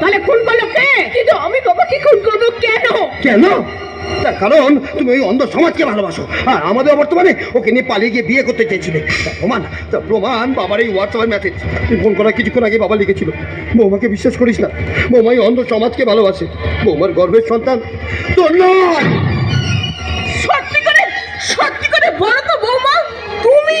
তাহলে খুন করল কে? কিন্তু আমি বাবাকে খুন করব কেন? কেন? তার কারণ তুমি ওই অন্ধ সমাজকে ভালোবাসো আর আমাদের বর্তমানে ওকে নিয়ে পালিয়ে গিয়ে বিয়ে করতে চেয়েছিলে। তার প্রমাণ তার প্রমাণ বাবার এই হোয়াটসঅ্যাপের মেসেজ তুই ফোন করার কিছুক্ষণ আগে বাবা লিখেছিল বৌমাকে বিশ্বাস করিস না বৌমা অন্ধ সমাজকে ভালোবাসে বৌমার গর্ভের সন্তান তোর নয়। সত্যি করে সত্যি করে বলো তো বৌমা তুমি তুমি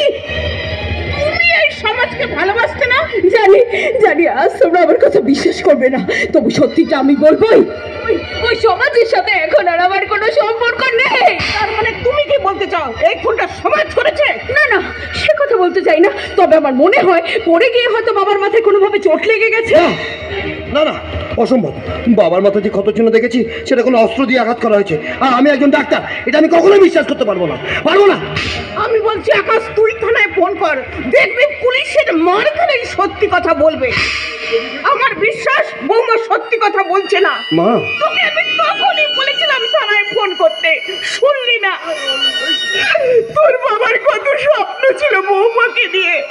সমাজকে ভালোবাসতে না? জানি জানি আজ তোমরা আমার কথা বিশ্বাস করবে না। তবু সত্যিটা আমি বলবোই। ওই- ওই সমাজের সাথে এখন আর আমার কোনো সম্পর্ক নেই। তার মানে তুমি কি বলতে চাও? এই খুনটা সমাজ করেছে? না না সে কথা বলতে চাই না। তবে আমার মনে হয় পড়ে গিয়ে হয়তো বাবার মাথায় কোনোভাবে চোট লেগে গেছে। না না অসম্ভব। বাবার মাথায় যে ক্ষত চিহ্ন দেখেছি সেটা কোনো অস্ত্র দিয়ে আঘাত করা হয়েছে। আর আমি একজন ডাক্তার এটা আমি কখনোই বিশ্বাস করতে পারব না। পারব না। আমি বলছি আকাশ তুই থানায় ফোন কর। দেখবি পুলিশের মার খেলেই সত্যি কথা বলবে। আমার বিশ্বাস বৌমা সত্যি কথা বলছে না। মা। তোকে আমি তখনই বলেছিলাম থানায় ফোন করতে। শুনলি না? তোর বাবার কত স্বপ্ন ছিল বৌমাকে দিয়ে।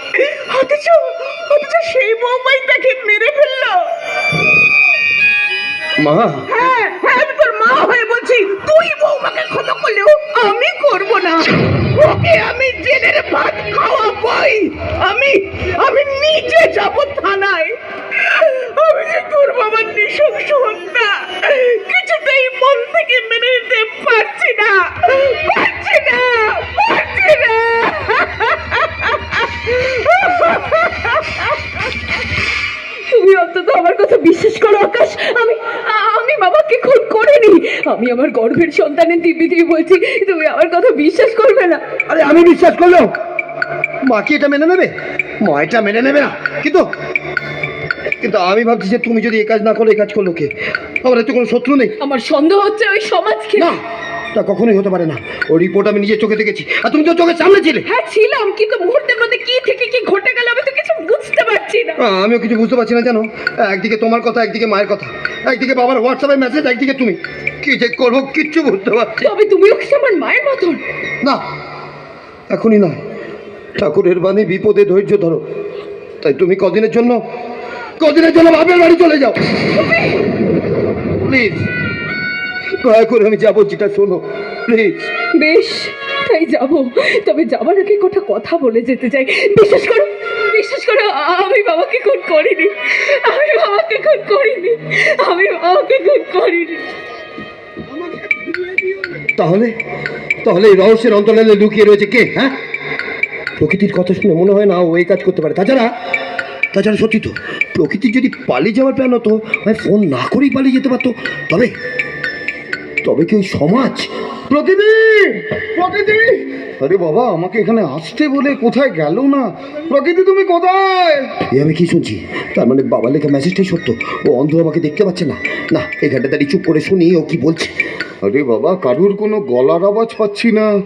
অথচ অথচ সেই বৌমাই তাকে মেরে ফেলল। মা। হ্যাঁ হ্যাঁ তোর মা হয়ে বলছি, তুই বৌমাকে ক্ষত করলেও আমি করব না। ওকে আমি জেলের ভাত খাওয়াবই। আমার কথা বিশ্বাস করো আকাশ। আমি আমি বাবাকে খুন করিনি। আমি আমার গর্ভের সন্তানের দিব্যি দিয়ে বলছি তুমি আমার কথা বিশ্বাস করবে না। আরে আমি বিশ্বাস করলেও মা কি এটা মেনে নেবে? মা এটা মেনে নেবে না। কিন্তু কিন্তু আমি ভাবছি যে তুমি যদি এ কাজ না করো এই কাজ করল কে? আমার এত কোনো শত্রু নেই। আমার সন্দেহ হচ্ছে ওই সমাজকে। না তা কখনোই হতে পারে না। ওই রিপোর্ট আমি নিজের চোখে দেখেছি। আর তুমি তো চোখের সামনে ছিলে। হ্যাঁ ছিলাম কিন্তু মুহূর্তের মধ্যে কি থেকে কি ঘটে গেল আমি তো পারছি না। আমিও কিছু বুঝতে পারছি না জানো। একদিকে তোমার কথা একদিকে মায়ের কথা। একদিকে বাবার হোয়াটসঅ্যাপে মেসেজ একদিকে তুমি। কি যে করব কিচ্ছু বুঝতে পারছি তবে তুমিও কি আমার মায়ের মতন? না এখনই নয়। ঠাকুরের বাণী বিপদে ধৈর্য ধরো। তাই তুমি কদিনের জন্য কদিনের জন্য বাপের বাড়ি চলে যাও। প্লিজ দয়া করে আমি যাব যেটা শোনো। প্লিজ বেশ তাই যাব। তবে যাবার আগে কটা কথা বলে যেতে চাই। বিশ্বাস করো বিশ্বাস করো আমি বাবাকে খুন করিনি। আমি বাবাকে খুন করিনি। আমি বাবাকে খুন করিনি। তাহলে তাহলে এই রহস্যের অন্তরালে লুকিয়ে রয়েছে কে হ্যাঁ? প্রকৃতির কথা শুনে মনে হয় না ও এই কাজ করতে পারে। তাছাড়া তাছাড়া সত্যি তো প্রকৃতির যদি পালিয়ে যাওয়ার প্ল্যান হতো, হয়, ফোন না করেই পালিয়ে যেতে পারতো, তবে তবে কি ওই সমাজ, প্রকৃতি প্রকৃতি আরে বাবা আমাকে এখানে আসতে বলে কোথায় গেল না? প্রকৃতি তুমি কোথায়? এ আমি কি শুনছি? তার মানে বাবা লেখা মেসেজটাই সত্য। ও অন্ধ আমাকে দেখতে পাচ্ছে না। না এখানটা দাঁড়িয়ে চুপ করে শুনি ও কি বলছে? আরে বাবা কারুর কোনো গলার আওয়াজ পাচ্ছি না।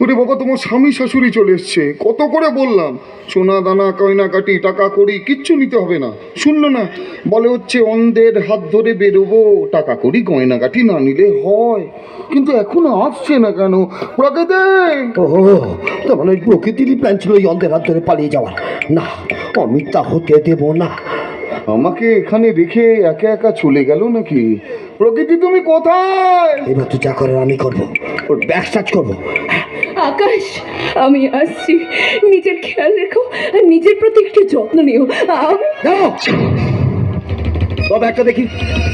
ওরে বাবা, তোমার স্বামী শাশুড়ি চলে এসছে। কত করে বললাম? সোনা দানা কাটি, টাকা করি কিচ্ছু নিতে হবে না। শুনলো না। বলে হচ্ছে, অন্ধের হাত ধরে বেরোবো, টাকা করি গয়না কাটি না নিলে হয়। কিন্তু এখনও আসছে না কেন? প্রকৃতি! ও তার মানে প্রকৃতিরই প্ল্যান ছিল ওই অন্ধের হাত ধরে পালিয়ে যাওয়ার না আমি তা হতে দেবো না। আমাকে এখানে রেখে একা একা চলে গেল নাকি? প্রকৃতি তুমি কোথায়? এবার তো যা করার আমি করব। ওর ব্যাগ সার্চ করব। আকাশ আমি আসছি। নিজের খেয়াল রেখো আর নিজের প্রতি একটু যত্ন নিও। আমি দাও তো ব্যাগটা দেখি।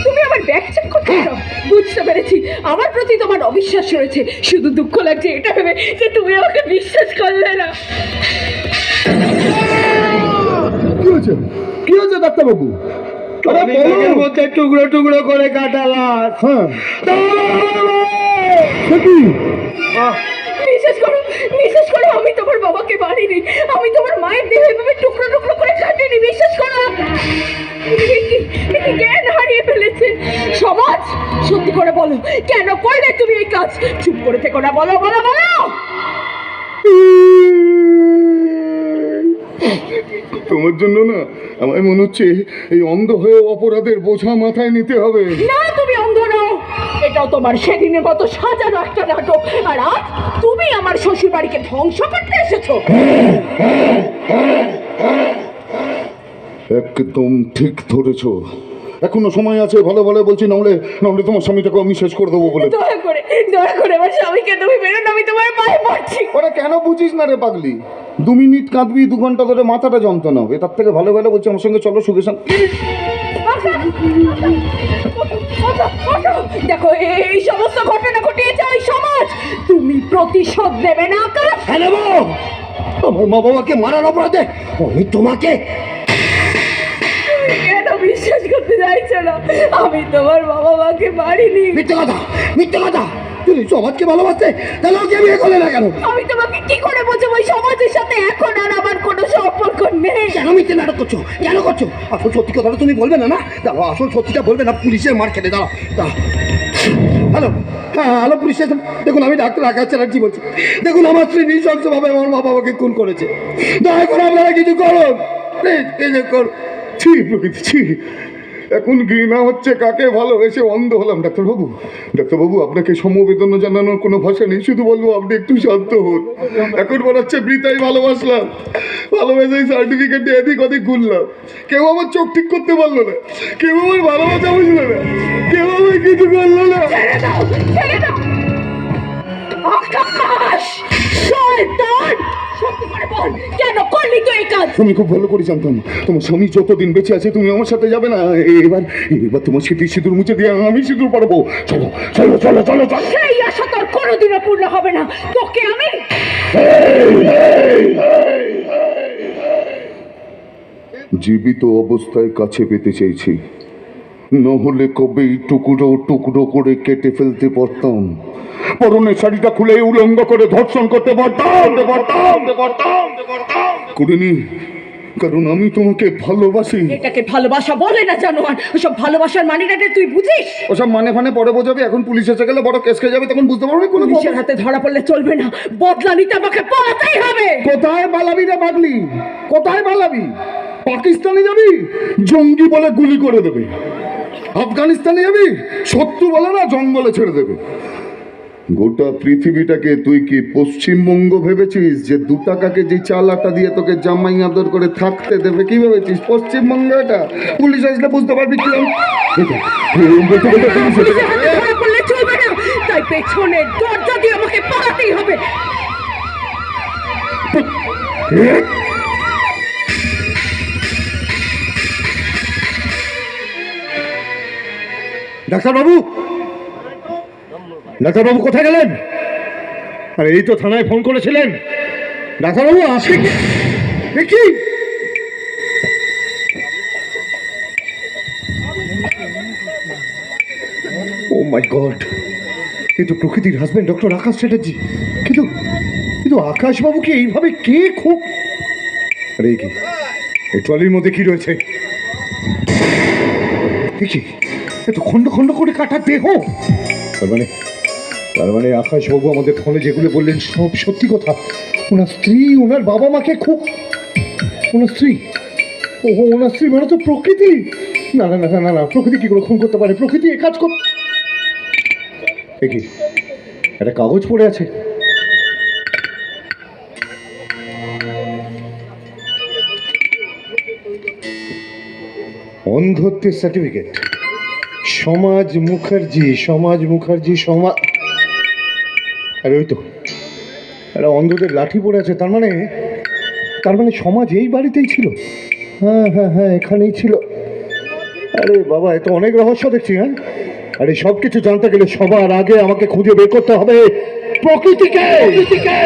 তুমি আমার ব্যাগ চেক করতে চাও? বুঝতে পেরেছি। আমার প্রতি তোমার অবিশ্বাস রয়েছে। শুধু দুঃখ লাগছে এটা ভেবে যে তুমি আমাকে বিশ্বাস করলে না। কি হয়েছে ডাক্তারবাবু। মধ্যে টুকরো টুকরো করে কাটালাস হ্যাঁ। বিশ্বাস করো বিশ্বাস করো আমি তোমার বাবাকে মারিনি আমি তোমার মায়ের দেহ এভাবে টুকরো টুকরো করে কাটিনি বিশ্বাস করো। জ্ঞান হারিয়ে ফেলেছে? সমাজ সত্যি করে বলো কেন করলে তুমি এই কাজ? চুপ করে থেকো না বলো বলো বলো। তোমার জন্য না আমার মনে হচ্ছে এই অন্ধ হয়ে অপরাধের বোঝা মাথায় নিতে হবে। না তুমি অন্ধ নও। এটাও তোমার সেদিনের মতো সাজানো একটা নাটক। আর আজ তুমি আমার শ্বশুর বাড়িকে ধ্বংস করতে এসেছ। একদম ঠিক ধরেছ। এখনও সময় আছে ভালো ভালো বলছি নাহলে নাহলে তোমার স্বামীটাকে আমি শেষ করে দেবো বলে। দয়া করে দয়া আমার স্বামীকে তুমি বেরোন আমি তোমার পায়ে পড়ছি। ওরা কেন বুঝিস না রে পাগলি? দু মিনিট কাঁদবি দু ঘণ্টা ধরে মাথাটা যন্ত্রণা হবে তার থেকে ভালো ভালো বলছি আমার সঙ্গে চলো সুখে দেখো এই সমস্ত ঘটনা ঘটিয়েছে ওই সমাজ। তুমি প্রতিশোধ দেবে না আকাশ। হ্যাঁ নেব। আমার মা বাবাকে মারার অপরাধে আমি তোমাকে তুমি কেন বিশ্বাস করতে চাইছো না? আমি তোমার বাবা মাকে মারিনি। মিথ্যে কথা মিথ্যে কথা। সমাজকে ভালোবাসতে? তাহলে ওকে বিয়ে করলে না কেন? আমি তোমাকে কি করে বোঝাবো? সমাজের সাথে এখন আর আমার কোনো সম্পর্ক নেই। কেন মিথ্যে নাটক করছ? কেন করছ? আসল সত্যি কথাটা তুমি বলবে না না? দাঁড়াও আসল সত্যিটা বলবে না পুলিশের মার খেলে দাঁড়াও দাঁড়াও। হ্যালো হ্যাঁ হ্যালো পুলিশ স্টেশন। দেখুন আমি ডাক্তার আকাশ চ্যাটার্জি বলছি। দেখুন আমার স্ত্রী নৃশংসভাবে আমার মা বাবাকে খুন করেছে। দয়া করে আপনারা কিছু করুন। প্লিজ কিছু করুন। ছি ছি। এখন ঘৃণা হচ্ছে কাকে ভালোবেসে অন্ধ হলাম, ডাক্তারবাবু। ডাক্তারবাবু, আপনাকে সমবেদনা জানানোর কোনো ভাষা নেই, শুধু বলব আপনি একটু শান্ত হন। এখন মনে হচ্ছে বৃতাই ভালোবাসলাম, ভালোবেসে সার্টিফিকেট দিয়ে এদিক ওদিক ঘুরলাম। কেউ আমার চোখ ঠিক করতে পারল না, কেউ আমার ভালোবাসা বুঝলো না, কেউ আমার কিছু করল না। আমি খুব ভালো করে জানতাম। তোমার স্বামী যতদিন বেঁচে আছে তুমি আমার সাথে যাবে না। এবার এবার তোমার স্মৃতি সিঁদুর মুছে দিয়ে আমি সিঁদুর পারব চলো চলো চলো চলো চলো। সেই আশা তোর কোনোদিনও পূর্ণ হবে না। তোকে আমি জীবিত অবস্থায় কাছে পেতে চাইছি নহলে কবেই টুকরো টুকরো করে কেটে ফেলতে পারতাম? পরনের শাড়িটা খুলে উলঙ্গ করে ধর্ষণ করতে পারতাম করিনি কারণ আমি তোমাকে ভালোবাসি। এটাকে ভালোবাসা বলে না জানোয়ার। ওসব ভালোবাসার মানেটাকে তুই বুঝিস? ওসব মানে ফানে পরে বোঝাবে এখন পুলিশ এসে গেলে বড় কেস খেয়ে যাবে তখন বুঝতে পারবে কোনো পুলিশের হাতে ধরা পড়লে চলবে না। বদলা নিতে আমাকে পালাতেই হবে। কোথায় পালাবি রে পাগলি? কোথায় পালাবি? পাকিস্তানে যাবি? জঙ্গি বলে গুলি করে দেবে। আফগানিস্তানে যাবি? শত্রু বলে না জঙ্গলে ছেড়ে দেবে। গোটা পৃথিবীটাকে তুই কি পশ্চিমবঙ্গ ভেবেছিস যে দু টাকাকে যে চাল আটা দিয়ে তোকে জামাই আদর করে থাকতে দেবে? কি ভেবেছিস? পশ্চিমবঙ্গ এটা? পুলিশ আসলে বুঝতে পারবি কি তাই পেছনে দরজা দিয়ে আমাকে পালাতেই হবে। ডাক্তারবাবু! ডাক্তারবাবু কোথায় গেলেন? আরে, এই তো থানায় ফোন করেছিলেন। ডাক্তারবাবু, আসে। দেখি ও মাই গড! এই তো প্রকৃতির হাজবেন্ড, ডক্টর আকাশ চ্যাটার্জি। কিন্তু কিন্তু আকাশবাবুকে এইভাবে কে খুব? আরে কি? এই ট্রলির মধ্যে কি রয়েছে? দেখি এত খণ্ড খণ্ড করে কাটা দেহ। তার মানে তার মানে আকাশবাবু আমাদের ফোনে যেগুলো বললেন সব সত্যি কথা। ওনার স্ত্রী, ওনার বাবা মাকে খুব, ওনার স্ত্রী ও ওনার স্ত্রী মানে তো প্রকৃতি। না না না না না প্রকৃতি কি করে খুন করতে পারে? প্রকৃতি এ কাজ কর। দেখি একটা কাগজ পড়ে আছে। অন্ধত্বের সার্টিফিকেট সমাজ মুখার্জি সমাজ মুখার্জি, সমাজ আরে ওই তো। একটা অন্ধদের লাঠি পড়ে আছে, তার মানে তার মানে সমাজ এই বাড়িতেই ছিল। হ্যাঁ হ্যাঁ হ্যাঁ এখানেই ছিল। আরে বাবা, এ তো অনেক রহস্য দেখছি হ্যাঁ? আরে সব কিছু জানতে গেলে সবার আগে আমাকে খুঁজে বের করতে হবে প্রকৃতিকে! প্রকৃতিকে!